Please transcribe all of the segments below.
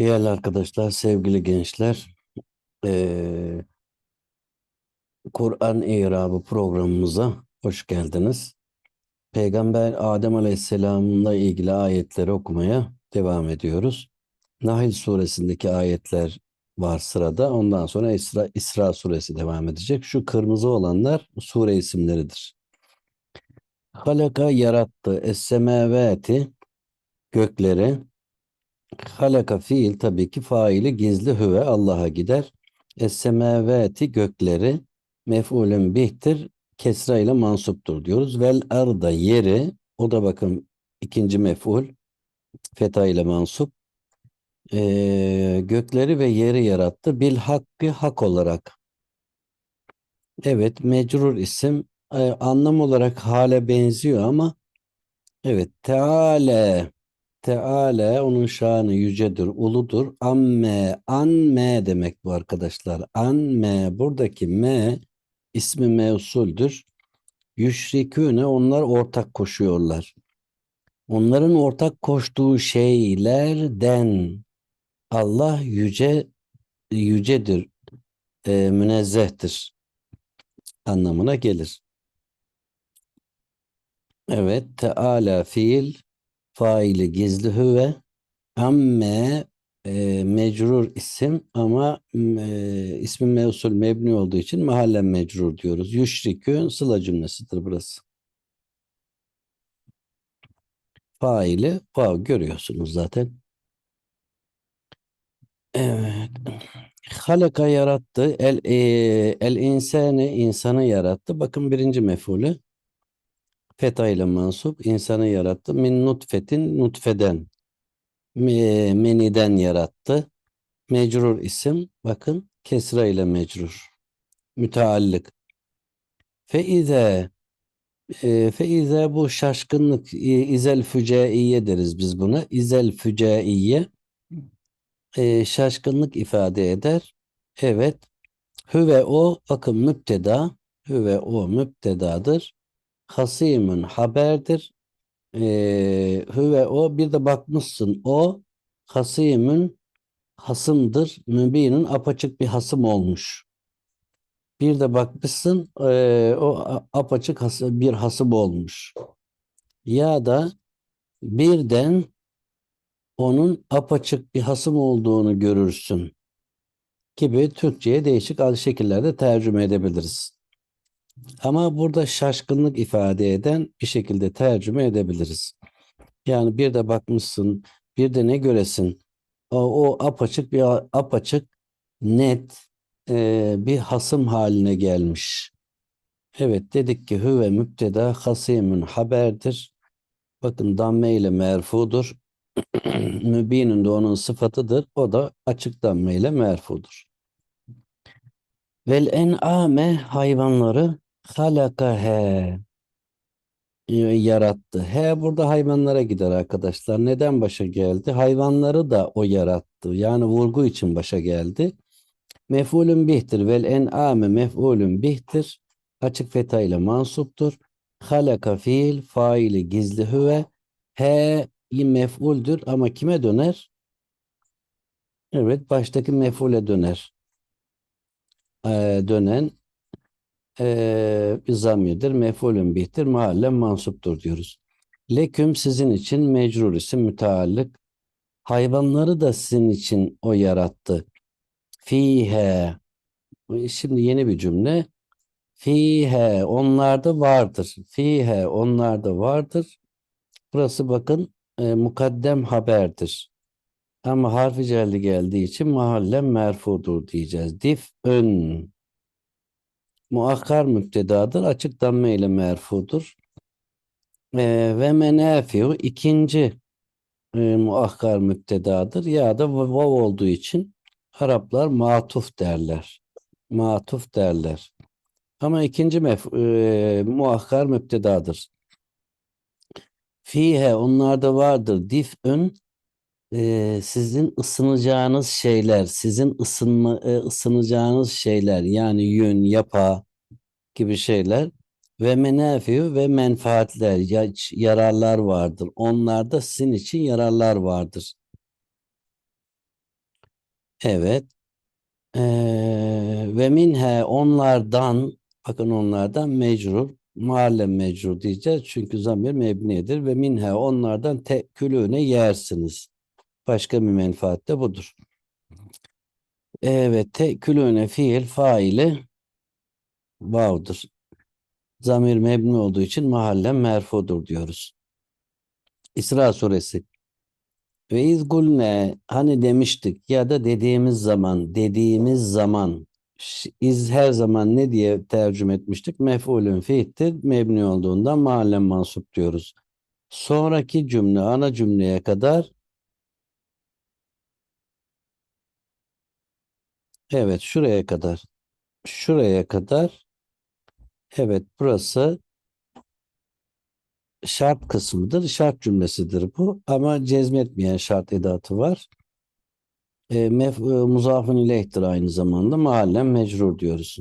Değerli arkadaşlar, sevgili gençler, eee, Kur'an İrabı programımıza hoş geldiniz. Peygamber Adem Aleyhisselam'la ilgili ayetleri okumaya devam ediyoruz. Nahl suresindeki ayetler var sırada. Ondan sonra İsra, İsra suresi devam edecek. Şu kırmızı olanlar sure isimleridir. Halaka yarattı es-semavati gökleri Halaka fiil tabii ki faili gizli hüve Allah'a gider. Es-semavati gökleri mef'ulün bihtir kesra ile mansuptur diyoruz. Vel arda yeri o da bakın ikinci mef'ul feta ile mansup. Ee, gökleri ve yeri yarattı. Bil hakkı hak olarak. Evet mecrur isim Ee, anlam olarak hale benziyor ama evet Teala Teala onun şanı yücedir, uludur. Amme, anme demek bu arkadaşlar. Anme, buradaki me ismi mevsuldür. Yüşriküne onlar ortak koşuyorlar. Onların ortak koştuğu şeylerden Allah yüce yücedir, e, münezzehtir anlamına gelir. Evet, Teala fiil faili gizli hüve amme e, mecrur isim ama e, ismi mevsul mebni olduğu için mahallen mecrur diyoruz. Yüşrikün sıla cümlesidir burası. Faili fav görüyorsunuz zaten. Evet. Halaka yarattı. El, e, el insani insanı yarattı. Bakın birinci mefulü. Feta ile mansup insanı yarattı. Min nutfetin nutfeden. Me- meniden yarattı. Mecrur isim. Bakın kesra ile mecrur. Müteallık. Feize e, feize bu şaşkınlık izel fücaiye deriz biz buna. İzel fücaiye e, şaşkınlık ifade eder. Evet. Hüve o bakın müpteda. Hüve o müptedadır. Hasimun haberdir. Ee, hüve o bir de bakmışsın o hasimun hasımdır. Mübinin apaçık bir hasım olmuş. Bir de bakmışsın ee, o apaçık has- bir hasım olmuş. Ya da birden onun apaçık bir hasım olduğunu görürsün gibi Türkçe'ye değişik şekillerde tercüme edebiliriz. Ama burada şaşkınlık ifade eden bir şekilde tercüme edebiliriz. Yani bir de bakmışsın, bir de ne göresin? O, o apaçık bir apaçık net e, bir hasım haline gelmiş. Evet dedik ki hüve müpteda hasimun haberdir. Bakın damme ile merfudur. Mübinin de onun sıfatıdır. O da açık damme ile merfudur. Vel en'ame hayvanları halakahe e, yarattı. He burada hayvanlara gider arkadaşlar. Neden başa geldi? Hayvanları da o yarattı. Yani vurgu için başa geldi. Mef'ulün bihtir. Vel en'ame mef'ulün bihtir. Açık feta ile mansuptur. Halaka fiil, faili gizli hüve. He mef'uldür ama kime döner? Evet baştaki mef'ule döner. Ee, dönen ee, bir zamirdir. Mef'ulün bihtir. Mahallen mansuptur diyoruz. Leküm sizin için mecrur isim müteallık. Hayvanları da sizin için o yarattı. Fihe. Şimdi yeni bir cümle. Fihe onlarda vardır. Fihe onlarda vardır. Burası bakın e, mukaddem haberdir. Ama harfi celli geldiği için mahallen merfudur diyeceğiz. Dif ön. Muakkar müptedadır. Açık damme ile merfudur. E, ve menafiu ikinci e, muakkar müptedadır. Ya da vav olduğu için Araplar matuf derler. Matuf derler. Ama ikinci mef e, muakkar müptedadır. Fihe onlarda vardır dif'ün e, sizin ısınacağınız şeyler, sizin ısınma, e, ısınacağınız şeyler yani yün, yapa gibi şeyler ve menafiu ve menfaatler, ya- yararlar vardır. Onlarda sizin için yararlar vardır. Evet. Ee, ve minhe onlardan bakın onlardan mecrur mahalle mecrur diyeceğiz. Çünkü zamir mebnidir ve minhe onlardan tekülüne yersiniz. Başka bir menfaat de budur. Evet tekülüne fiil faili vav'dır. Zamir mebni olduğu için mahalle merfudur diyoruz. İsra suresi. Ve iz gulne hani demiştik ya da dediğimiz zaman dediğimiz zaman iz her zaman ne diye tercüme etmiştik? Mef'ulün fiildir. Mebni olduğundan mahallen mansup diyoruz. Sonraki cümle ana cümleye kadar evet şuraya kadar şuraya kadar evet burası şart kısmıdır. Şart cümlesidir bu ama cezmetmeyen şart edatı var. E, mef, e, muzafın ileyhtir aynı zamanda. Mahallen mecrur diyoruz.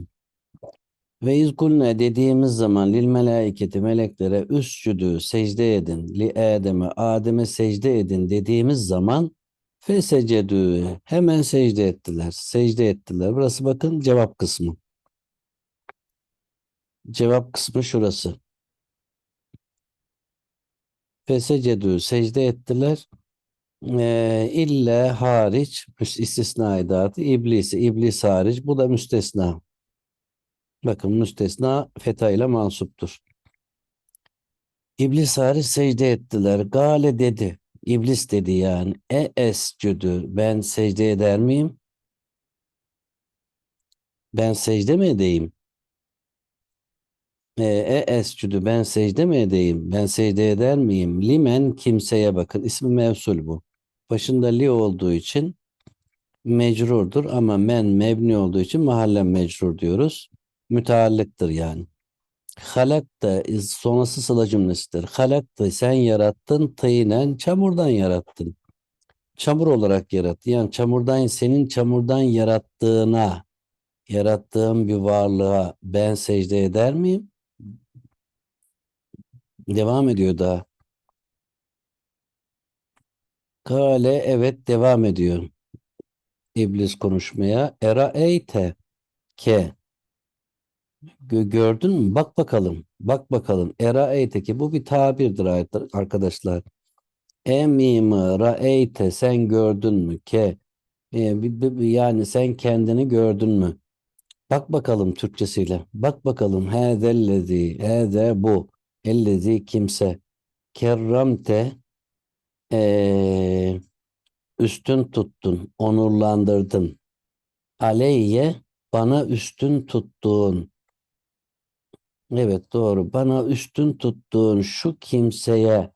Ve izkulne dediğimiz zaman lil melaiketi meleklere üscüdü secde edin li Adem'e Adem'e secde edin dediğimiz zaman fesecedü hemen secde ettiler. Secde ettiler. Burası bakın cevap kısmı. Cevap kısmı şurası. Fesecedü secde ettiler. Ee, illa hariç istisna edatı iblisi iblis hariç bu da müstesna. Bakın müstesna feta ile mansuptur. İblis hariç secde ettiler. Gale dedi. İblis dedi yani. E escüdü. Ben secde eder miyim? Ben secde mi edeyim? E, e escüdü. Ben secde mi edeyim? Ben secde eder miyim? Limen kimseye bakın. İsmi mevsul bu. Başında li olduğu için mecrurdur ama men mebni olduğu için mahalle mecrur diyoruz. Müteallıktır yani. Halak da sonrası sıla cümlesidir. Halak da sen yarattın tıynen çamurdan yarattın. Çamur olarak yarattı. Yani çamurdan senin çamurdan yarattığına yarattığın bir varlığa ben secde eder miyim? Devam ediyor daha. Kale evet devam ediyor. İblis konuşmaya. Era eyte ke Gö- gördün mü? Bak bakalım. Bak bakalım. Era eyte ki bu bir tabirdir arkadaşlar. Emimi ra'eyte sen gördün mü ke e, yani sen kendini gördün mü? Bak bakalım Türkçesiyle. Bak bakalım hâzellezî hâze bu ellezî kimse kerramte e, üstün tuttun, onurlandırdın. Aleyye bana üstün tuttuğun. Evet doğru. Bana üstün tuttuğun şu kimseye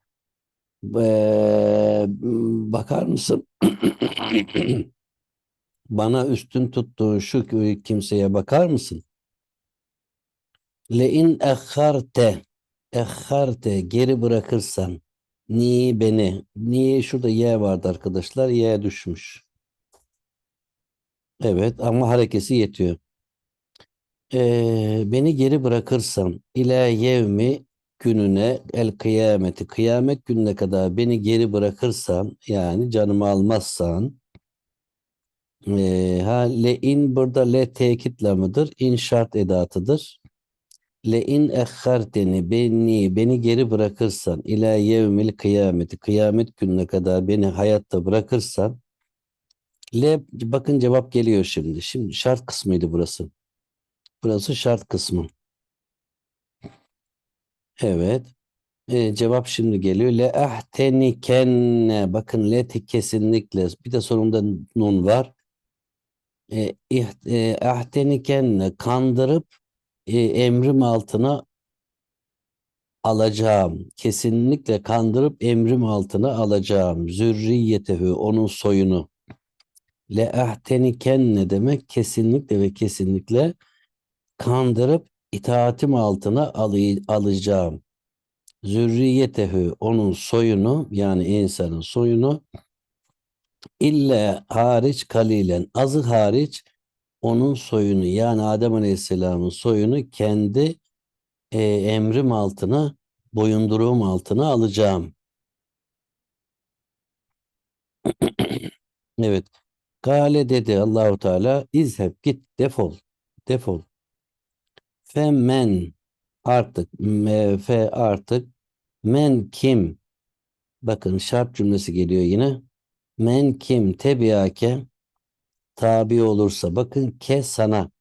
e, bakar mısın? Bana üstün tuttuğun şu kimseye bakar mısın? Le in ehharte ehharte geri bırakırsan ni beni ni şurada y vardı arkadaşlar y düşmüş. Evet ama harekesi yetiyor. Ee, beni geri bırakırsan ila yevmi gününe el kıyameti kıyamet gününe kadar beni geri bırakırsan yani canımı almazsan e, ha le in burada le tekit lamıdır. in şart edatıdır. Le in ehharteni beni beni geri bırakırsan ila yevmil kıyameti kıyamet gününe kadar beni hayatta bırakırsan le bakın cevap geliyor şimdi. Şimdi şart kısmıydı burası. Burası şart kısmı. Evet. E, cevap şimdi geliyor. Le ahtenikenne. Bakın leti kesinlikle. Bir de sonunda nun var. E, e, kandırıp e, emrim altına alacağım. Kesinlikle kandırıp emrim altına alacağım. Zürriyetehü onun soyunu. Le ahtenikenne demek kesinlikle ve kesinlikle kandırıp itaatim altına alay- alacağım. Zürriyetehü onun soyunu yani insanın soyunu ille hariç kalilen azı hariç onun soyunu yani Adem Aleyhisselam'ın soyunu kendi e, emrim altına boyunduruğum altına alacağım. Evet. Gale dedi Allahu Teala izheb git defol defol. Fe men artık fe artık. Men kim? Bakın şart cümlesi geliyor yine. Men kim? Tebiake tabi olursa. Bakın ke sana.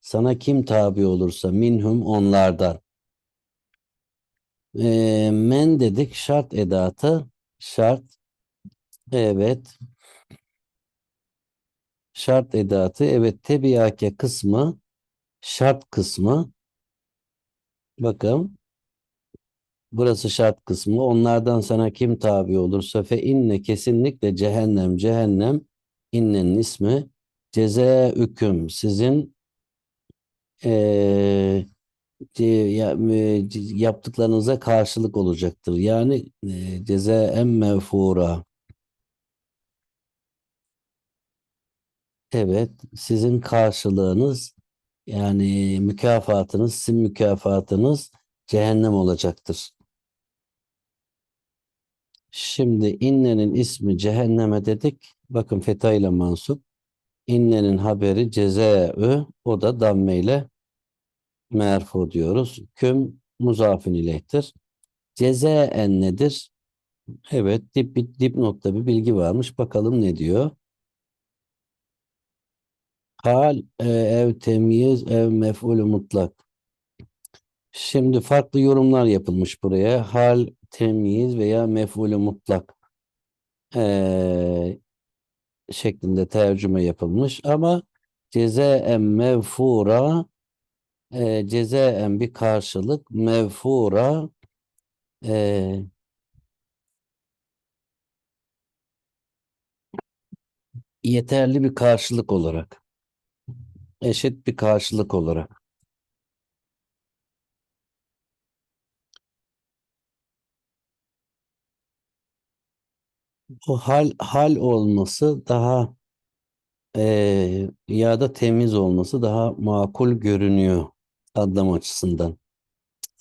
Sana kim tabi olursa? Minhum onlardan. E, men dedik şart edatı şart evet. Şart edatı evet tebiyake kısmı şart kısmı bakın burası şart kısmı onlardan sana kim tabi olursa fe inne kesinlikle cehennem cehennem innenin ismi cezaüküm sizin eee ce- ya- e, yaptıklarınıza karşılık olacaktır. Yani e, cezaen mevfura. Evet, sizin karşılığınız yani mükafatınız, sizin mükafatınız cehennem olacaktır. Şimdi innenin ismi cehenneme dedik. Bakın feta ile mansup. İnnenin haberi cezaü o da damme ile merfu diyoruz. Küm muzafin ileyhtir. Cezaen nedir? Evet, dip, dip, dipnotta bir bilgi varmış. Bakalım ne diyor? Hal, e, ev temyiz, ev mef'ulü mutlak. Şimdi farklı yorumlar yapılmış buraya. Hal, temyiz veya mef'ulü mutlak e, şeklinde tercüme yapılmış. Ama cezaen mevfura e, cezaen bir karşılık mevfura e, yeterli bir karşılık olarak eşit bir karşılık olarak. O hal hal olması daha eee ya da temiz olması daha makul görünüyor anlam açısından.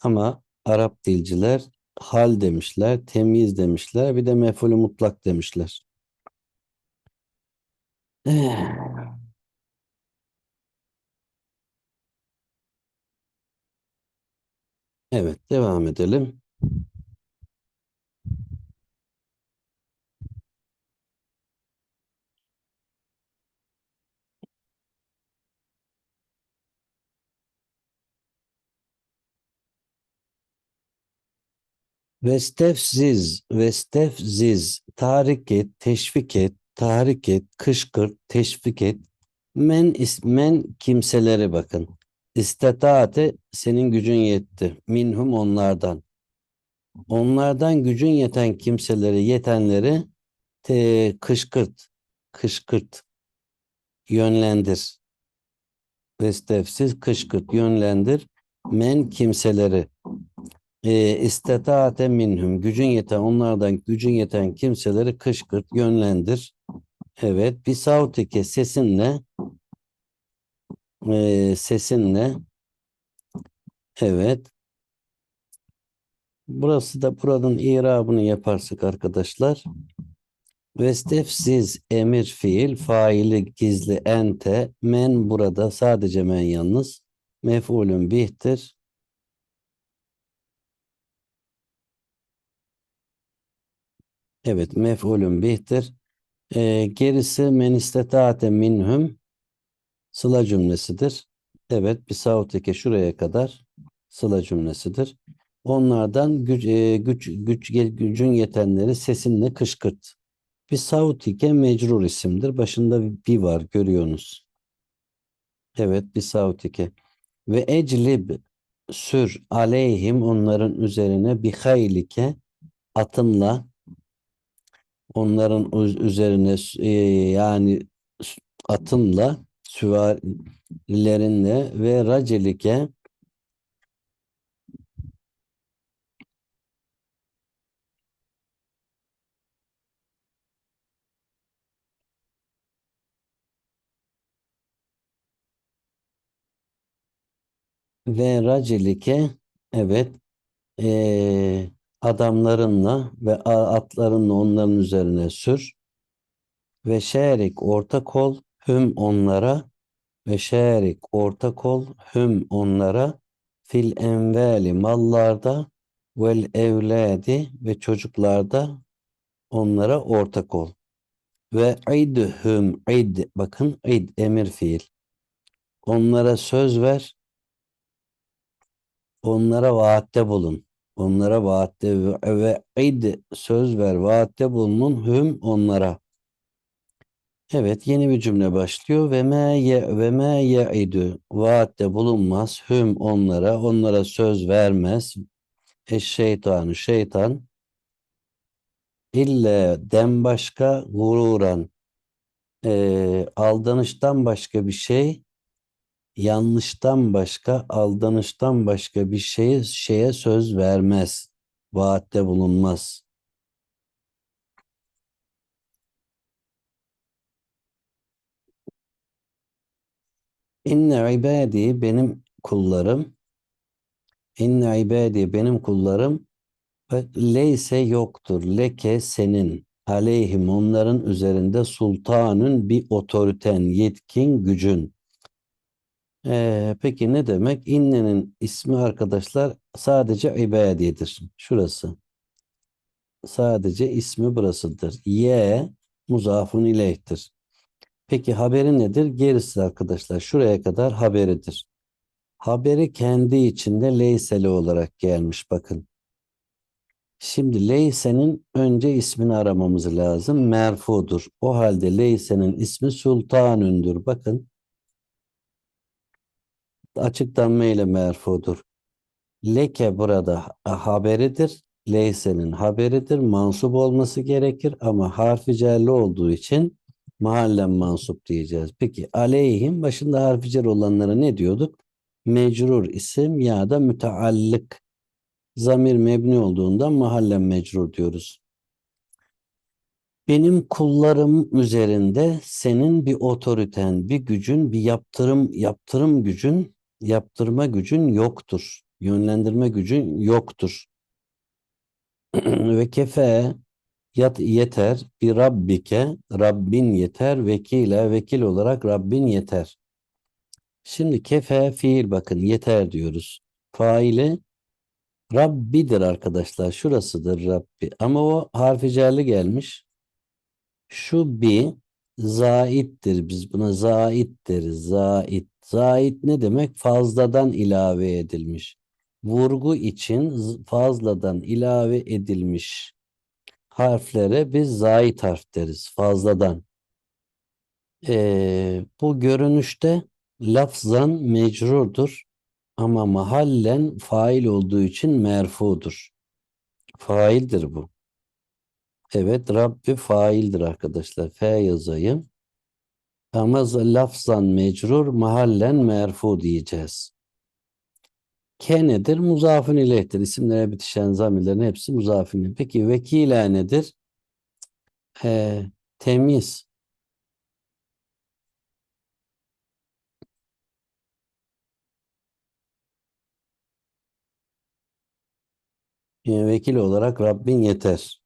Ama Arap dilciler hal demişler, temiz demişler, bir de mef'ulü mutlak demişler. Evet, devam edelim. Vestefziz, vestefziz, tahrik et, teşvik et, tahrik et, kışkırt, teşvik et. Men, men kimselere bakın. İstetaate senin gücün yetti. Minhum onlardan. Onlardan gücün yeten kimseleri, yetenleri te, kışkırt, kışkırt, yönlendir. Vestefsiz kışkırt, yönlendir. Men kimseleri. E, istetaate minhum, gücün yeten, onlardan gücün yeten kimseleri kışkırt, yönlendir. Evet, bir savtike sesinle e, sesinle evet Burası da buranın irabını yaparsak arkadaşlar. Vestefsiz emir fiil faili gizli ente men burada sadece men yalnız mef'ulün bihtir. Evet mef'ulün bihtir. Ee, gerisi men istetaate minhum sıla cümlesidir. Evet bir savteke şuraya kadar sıla cümlesidir. Onlardan güç, e, güç, güç, gücün yetenleri sesinle kışkırt. Bir savtike mecrur isimdir. Başında bir var görüyorsunuz. Evet bir savtike. Ve eclib sür aleyhim onların üzerine bir haylike atınla onların üz- üzerine e, yani atınla süvarilerinle ve racelike ve racelike evet e, adamlarınla ve atlarınla onların üzerine sür. Ve şerik ortak ol hüm onlara ve şerik ortak ol hüm onlara fil envali mallarda vel evladi ve çocuklarda onlara ortak ol. Ve idhum id bakın id emir fiil. Onlara söz ver. Onlara vaatte bulun. Onlara vaatte ve id söz ver vaatte bulunun hüm onlara. Evet yeni bir cümle başlıyor. Ve me ye ve me ye'idu vaatte bulunmaz hüm onlara onlara söz vermez. Eş şeytanı şeytan ille den başka gururan e, aldanıştan başka bir şey yanlıştan başka aldanıştan başka bir şeye, şeye söz vermez. Vaatte bulunmaz. İnne ibadi benim kullarım İnne ibadi benim kullarım leyse yoktur. Leke senin aleyhim onların üzerinde sultanın bir otoriten, yetkin, gücün. Ee, peki ne demek? İnnenin ismi arkadaşlar sadece ibadiyedir. Şurası. Sadece ismi burasıdır. Ye muzafun ileyhtir. Peki haberi nedir? Gerisi arkadaşlar şuraya kadar haberidir. Haberi kendi içinde leyseli olarak gelmiş bakın. Şimdi leysenin önce ismini aramamız lazım. Merfudur. O halde leysenin ismi sultanündür. Bakın açıklanma ile merfudur. Leke burada haberidir. Leysenin haberidir. Mansup olması gerekir ama harfi cerli olduğu için mahallen mansup diyeceğiz. Peki aleyhim başında harfi cer olanlara ne diyorduk? Mecrur isim ya da müteallık zamir mebni olduğundan mahallen mecrur diyoruz. Benim kullarım üzerinde senin bir otoriten, bir gücün, bir yaptırım yaptırım gücün, yaptırma gücün yoktur. Yönlendirme gücün yoktur. Ve kefe yat yeter bir rabbike Rabbin yeter vekile vekil olarak Rabbin yeter. Şimdi kefe fiil bakın yeter diyoruz. Faili Rabbidir arkadaşlar. Şurasıdır Rabbi. Ama o harfi cerli gelmiş. Şu bir zaittir. Biz buna zait deriz. Zait. Zait ne demek? Fazladan ilave edilmiş. Vurgu için fazladan ilave edilmiş harflere biz zait harf deriz. Fazladan. Ee, bu görünüşte lafzan mecrurdur ama mahallen fail olduğu için merfudur. Faildir bu. Evet Rabbi faildir arkadaşlar. F yazayım. Ama lafzan mecrur mahallen merfu diyeceğiz. Ke nedir? Muzafın ileyhtir. İsimlere bitişen zamirlerin hepsi muzafın. Peki vekile nedir? Ee, temiz. Yani vekil olarak Rabbin yeter.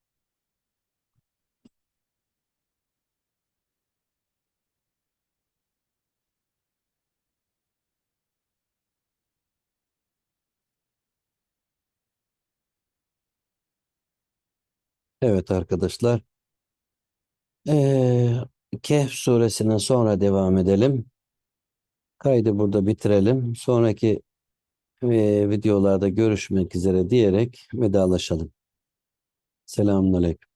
Evet arkadaşlar. Ee, Kehf suresine sonra devam edelim. Kaydı burada bitirelim. Sonraki e, videolarda görüşmek üzere diyerek vedalaşalım. Selamun Aleyküm.